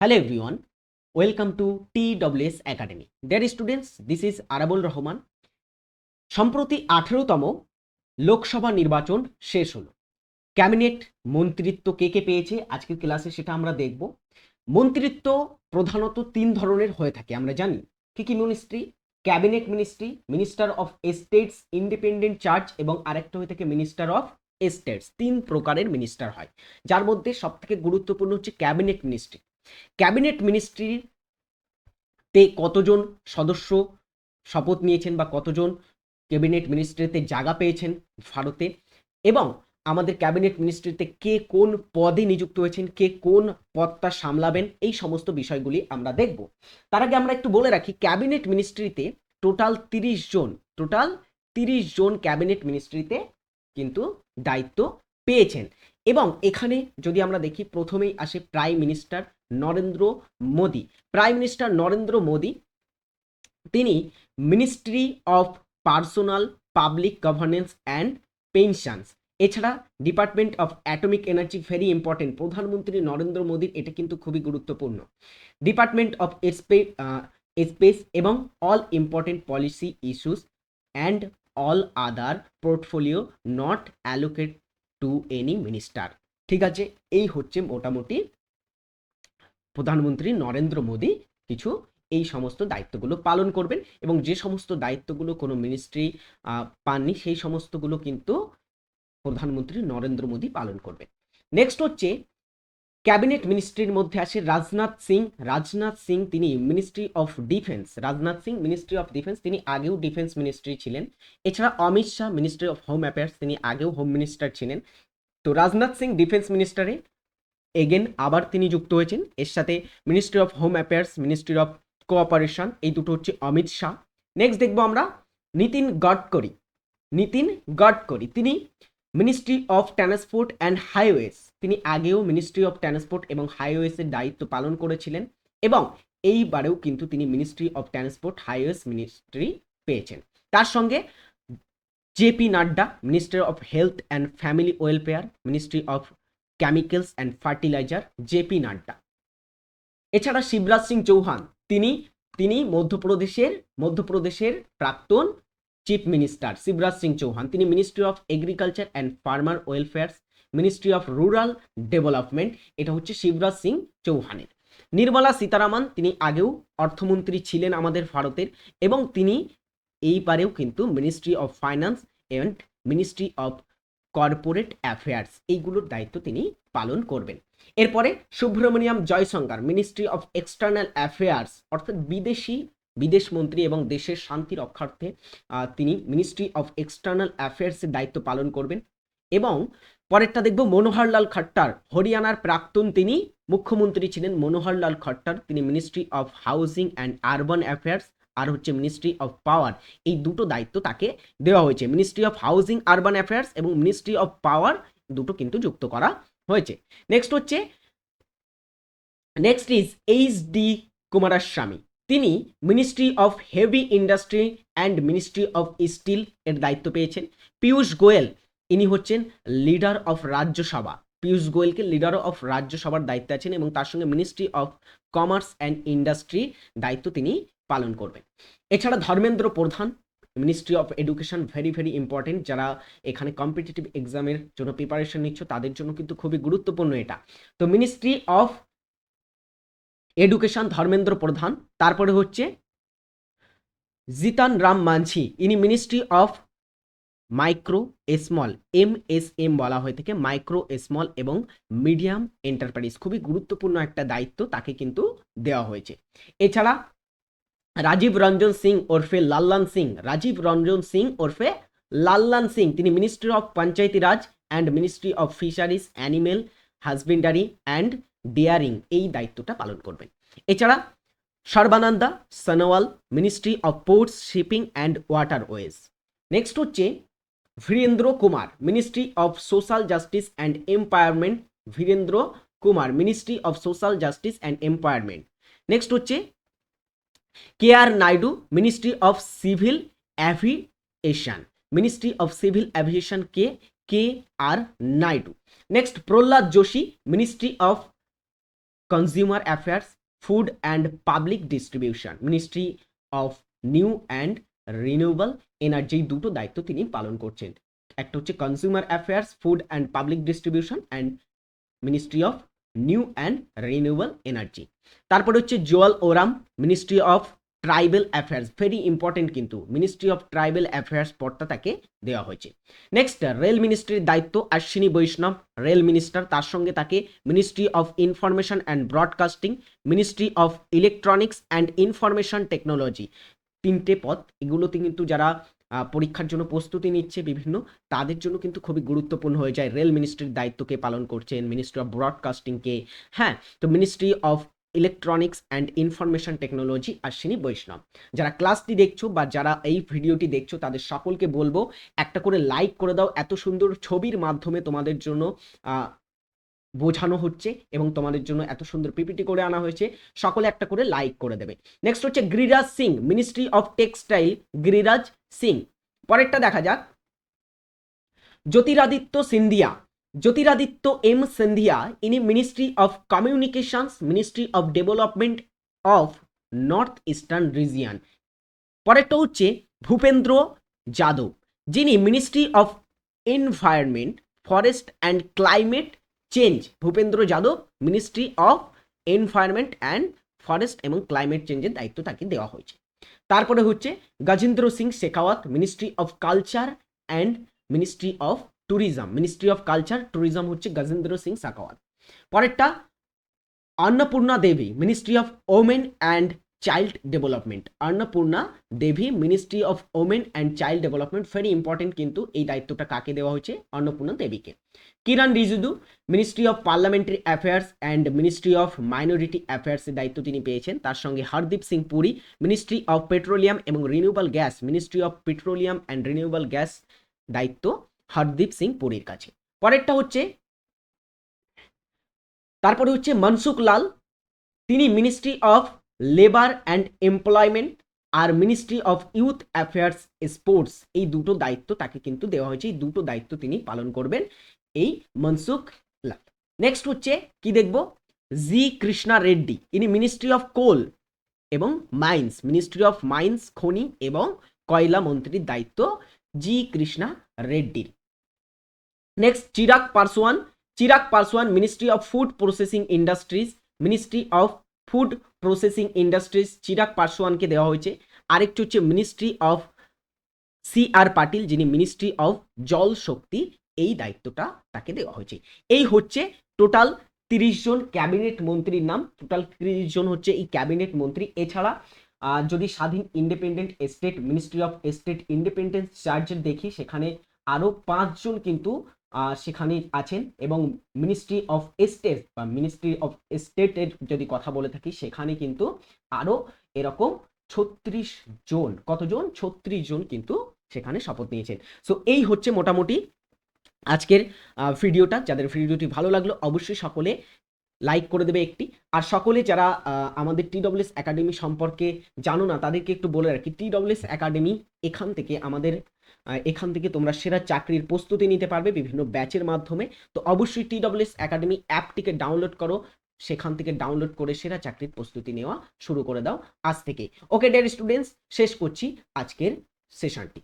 Hello everyone, welcome to TWS Academy. Dear students, this is Arabul Rahman সম্প্রতি আঠেরোতম লোকসভা নির্বাচন শেষ হলো। ক্যাবিনেট মন্ত্রিত্ব কে কে পেয়েছে? আজকের ক্লাসে সেটা আমরা দেখব। মন্ত্রিত্ব প্রধানত তিন ধরনের হয়ে থাকে আমরা জানি। কি কি ministry cabinet ministry minister of states independent charge এবং আরেকটা হয়ে থাকে মিনিস্টার অফ স্টেটস তিন প্রকারের মিনিস্টার হয়। যার মধ্যে সবথেকে গুরুত্বপূর্ণ হচ্ছে ক্যাবিনেট মিনিস্ট্রি ক্যাবিনেট মিনিস্ট্রিতে কতজন সদস্য শপথ নিয়েছেন বা কতজন ক্যাবিনেট মিনিস্ট্রিতে জায়গা পেয়েছেন ভারতে? এবং আমাদের ক্যাবিনেট মিনিস্ট্রিতে কে কোন পদে নিযুক্ত হয়েছেন, কে কোন পদটা সামলাবেন, এই সমস্ত বিষয়গুলি আমরা দেখব। তার আগে আমরা একটু বলে রাখি, ক্যাবিনেট মিনিস্ট্রিতে টোটাল তিরিশ জন, টোটাল তিরিশ জন ক্যাবিনেট মিনিস্ট্রিতে কিন্তু দায়িত্ব পেয়েছেন। এবং এখানে যদি আমরা দেখি, প্রথমেই আসে prime minister Narendra Modi. Prime minister Narendra Modi, তিনি ministry of personal public governance and pensions এছাড়া department of atomic energy very important প্রধানমন্ত্রী নরেন্দ্র মোদীর এটা কিন্তু খুবই গুরুত্বপূর্ণ। ডিপার্টমেন্ট অফ স্পেস এবং all important policy issues and all other portfolio not allocate to any minister ঠিক আছে, এই হচ্ছে মোটামুটি প্রধানমন্ত্রী নরেন্দ্র মোদী কিছু এই সমস্ত দায়িত্বগুলো পালন করবেন এবং যে সমস্ত দায়িত্বগুলো কোনো মিনিস্ট্রি পাননি সেই সমস্তগুলো কিন্তু প্রধানমন্ত্রী নরেন্দ্র মোদী পালন করবেন। নেক্সট হচ্ছে ক্যাবিনেট মিনিস্ট্রির মধ্যে আসে রাজনাথ সিং। রাজনাথ সিং তিনি ministry of defence Rajnath Singh ministry of defence তিনি আগেও ডিফেন্স মিনিস্ট্রি ছিলেন। এছাড়া Amit Shah ministry of home affairs তিনি আগেও হোম মিনিস্টার ছিলেন। তো রাজনাথ সিং ডিফেন্স মিনিস্টারে এগেন আবার তিনি যুক্ত হয়েছেন। এর সাথে ministry of home affairs ministry of cooperation এই দুটো হচ্ছে অমিত শাহ। নেক্সট দেখব আমরা নীতিন গডকরি। নীতিন গডকরি, তিনি ministry of transport and highways তিনি আগেও মিনিস্ট্রি অফ ট্রান্সপোর্ট এবং হাইওয়েসের দায়িত্ব পালন করেছিলেন এবং এইবারেও কিন্তু তিনি ministry of transport highways ministry পেয়েছেন। তার সঙ্গে JP Nadda minister of health and family welfare ministry of chemicals and fertiliser JP Nadda এছাড়া শিবরাজ সিং চৌহান, তিনি তিনি মধ্যপ্রদেশের মধ্যপ্রদেশের প্রাক্তন চিফ মিনিস্টার শিবরাজ সিং চৌহান। তিনি ministry of agriculture and farmer welfares ministry of rural development এটা হচ্ছে শিবরাজ সিং চৌহানের। নির্মলা সীতারামন, তিনি আগেও অর্থমন্ত্রী ছিলেন আমাদের ভারতের, এবং তিনি এইবারেও কিন্তু ministry of finance and ministry of corporate affairs, এইগুলোর দায়িত্ব তিনি পালন করবেন। এরপরে Subrahmanyam Jaishankar ministry of external affairs, অর্থাৎ বিদেশি, বিদেশ মন্ত্রী এবং দেশের শান্তি রক্ষার্থে তিনি মিনিস্ট্রি অফ এক্সটার্নাল অ্যাফেয়ার্সের দায়িত্ব পালন করবেন। এবং পরেরটা দেখব মনোহরলাল খট্টার, হরিয়ানার প্রাক্তন তিনি মুখ্যমন্ত্রী ছিলেন মনোহরলাল খট্টার, তিনি ministry of housing and urban affairs আর হচ্ছে মিনিস্ট্রি অফ পাওয়ার এই দুটো দায়িত্ব তাকে দেওয়া হয়েছে। Ministry of housing urban affairs এবং মিনিস্ট্রি অফ পাওয়ার দুটো কিন্তু যুক্ত করা হয়েছে। নেক্সট হচ্ছে next is H D Kumaraswamy তিনি ministry of heavy industry and ministry of steel এর দায়িত্ব পেয়েছেন। পীয়ূষ গোয়েল ইনি হচ্ছেন লিডার অফ রাজ্যসভা পীয়ূষ গোয়েলকে লিডার অফ রাজ্যসভার দায়িত্বে আছেন এবং তার সঙ্গে ministry of commerce and industry দায়িত্ব তিনি পালন করবেন এছাড়া Dharmendra Pradhan ministry of education very very important যারা এখানে কম্পিটিটিভ এক্সামের জন্য প্রিপারেশন নিচ্ছ, তাদের জন্য কিন্তু খুবই গুরুত্বপূর্ণ এটা। তো মিনিস্ট্রি অফ এডুকেশন ধর্মেন্দ্র প্রধান, তারপরে হচ্ছে জিতান রাম মাঝি ইনি ministry of micro small M S M বলা হয়ে থাকে মাইক্রো স্মল এবং মিডিয়াম এন্টারপ্রাইজ খুবই গুরুত্বপূর্ণ একটা দায়িত্ব তাকে কিন্তু দেওয়া হয়েছে। এছাড়া রাজীব রঞ্জন সিং ওরফে লাল্লান সিং। রাজীব রঞ্জন সিং ওরফে লাল্লান সিং। তিনি ministry of panchayati raj and ministry of fisheries animal husbandry and dairying এই দায়িত্বটা পালন করবেন। এছাড়া Sarbananda Sonowal ministry of ports shipping and waterways next হচ্ছে Virendra Kumar ministry of social justice and empowerment Virendra Kumar ministry of social justice and empowerment next হচ্ছে K R Naidu ministry of civil aviation ministry of civil aviation K K R Naidu next Pralhad Joshi ministry of consumer affairs food and public distribution ministry of new and renewable energy দুটো দায়িত্ব তিনি পালন করছেন। একটা হচ্ছে consumer affairs food and public distribution and ministry of new and renewable energy. তারপরে হচ্ছে Jual Oram, ministry of tribal affairs. Very important কিন্তু, মিনিস্ট্রি অফ ট্রাইবেল অ্যাফেয়ার্স পদটা তাকে দেওয়া হয়েছে। নেক্সট রেল মিনিস্ট্রির দায়িত্ব, অশ্বিনী বৈষ্ণব, রেল মিনিস্টার। তার সঙ্গে তাকে ministry of information and broadcasting, ministry of electronics and information technology. তিনটে পদ এগুলোতে কিন্তু যারা পরীক্ষার জন্য প্রস্তুতি নিচ্ছে বিভিন্ন, তাদের জন্য কিন্তু খুবই গুরুত্বপূর্ণ হয়ে যায়। রেল মিনিস্ট্রির দায়িত্বকে পালন করছেন, মিনিস্ট্রি অফ ব্রডকাস্টিংকে হ্যাঁ তো ministry of electronics and information technology Ashwini Vaishnaw. যারা ক্লাসটি দেখছ বা যারা এই ভিডিওটি দেখছ, তাদের সকলকে বলব, একটা করে লাইক করে দাও। এত সুন্দর ছবির মাধ্যমে তোমাদের জন্য বোঝানো হচ্ছে এবং তোমাদের জন্য এত সুন্দর পিপিটি করে আনা হয়েছে। সকলে একটা করে লাইক করে দেবে। নেক্সট হচ্ছে Giriraj Singh ministry of textile Giriraj Singh. পরেরটা দেখা যাক। জ্যোতিরাদিত্য সিন্ধিয়া, জ্যোতিরাদিত্য এম সিন্ধিয়া, ইনি ministry of communications ministry of development of north eastern region পরেরটা হচ্ছে ভূপেন্দ্র যাদব, যিনি ministry of environment forest and climate change Bhupender Yadav ministry of environment and forest এবং climate চেঞ্জের দায়িত্ব তাকে দেওয়া হয়েছে। তারপরে হচ্ছে Gajendra Singh Shekhawat ministry of culture and ministry of tourism ministry of culture tourism হচ্ছে গজেন্দ্র সিং শেখাওয়াত। পরেরটা Annapurna Devi ministry of women and child development Annapurna Devi ministry of women and child development very important কিন্তু এই দায়িত্বটা কাকে দেওয়া হয়েছে? অন্নপূর্ণা দেবীকে Kiren Rijiju ministry of parliamentary affairs and ministry of minority অ্যাফেয়ার্সের দায়িত্ব তিনি পেয়েছেন। তার সঙ্গে Hardeep Singh Puri ministry of petroleum এবং renewable gas ministry of petroleum and renewable gas দায়িত্ব হরদীপ সিং পুরীর কাছে। পরেরটা হচ্ছে, তারপরে হচ্ছে মনসুখ লাল তিনি ministry of labour and employment R ministry of youth affairs sports এই দুটো দায়িত্ব তাকে কিন্তু দেওয়া হয়েছে। এই দুটো দায়িত্ব তিনি পালন করবেন এই মনসুখ লাল। নেক্সট হচ্ছে, কি দেখব? জি কৃষ্ণা রেড্ডি ইনি মিনিস্ট্রি অফ কোল এবং মাইন্স মিনিস্ট্রি অফ মাইন্স খনি এবং কয়লা মন্ত্রীর দায়িত্ব G Krishna রেড্ডির next Chirag Paswan Chirag Paswan ministry of food processing industries ministry of food processing industries Chirag পারসোয়ানকে দেওয়া হয়েছে। আরেকটি হচ্ছে ministry of C R Patil যিনি মিনিস্ট্রি অফ জল শক্তি এই দায়িত্বটা তাকে দেওয়া হয়েছে। এই হচ্ছে টোটাল তিরিশ জন ক্যাবিনেট মন্ত্রীর নাম। টোটাল তিরিশ জন হচ্ছে এই ক্যাবিনেট মন্ত্রী। এছাড়া যদি স্বাধীন independent state ministry of state independence চার্জের দেখি, সেখানে আরও পাঁচজন কিন্তু সেখানে আছেন এবং মিনিস্ট্রি অফ স্টেট বা মিনিস্ট্রি অফ স্টেটের যদি কথা বলে থাকি, সেখানে কিন্তু আরও এরকম ছত্রিশ জন, কতজন? ছত্রিশ জন কিন্তু সেখানে শপথ নিয়েছেন। সো এই হচ্ছে মোটামুটি আজকের ভিডিওটা। যাদের ভিডিওটি ভালো লাগল, অবশ্যই সকলে লাইক করে দেবে একটি। আর সকলে যারা আমাদের টিডব্লিউএস একাডেমি সম্পর্কে জানো না, তাদেরকে একটু বলে রাখি। টিডব্লিউএস একাডেমি এখান থেকে আমাদের এখান থেকে তোমরা সেরা চাকরির প্রস্তুতি নিতে পারবে বিভিন্ন ব্যাচের মাধ্যমে। তো অবশ্যই টি ডব্লিউএস একাডেমি অ্যাপটিকে ডাউনলোড করো, সেখান থেকে ডাউনলোড করে সেরা চাকরির প্রস্তুতি নেওয়া শুরু করে দাও আজ থেকে ওকে ডেয়ার স্টুডেন্টস শেষ করছি আজকের সেশনটি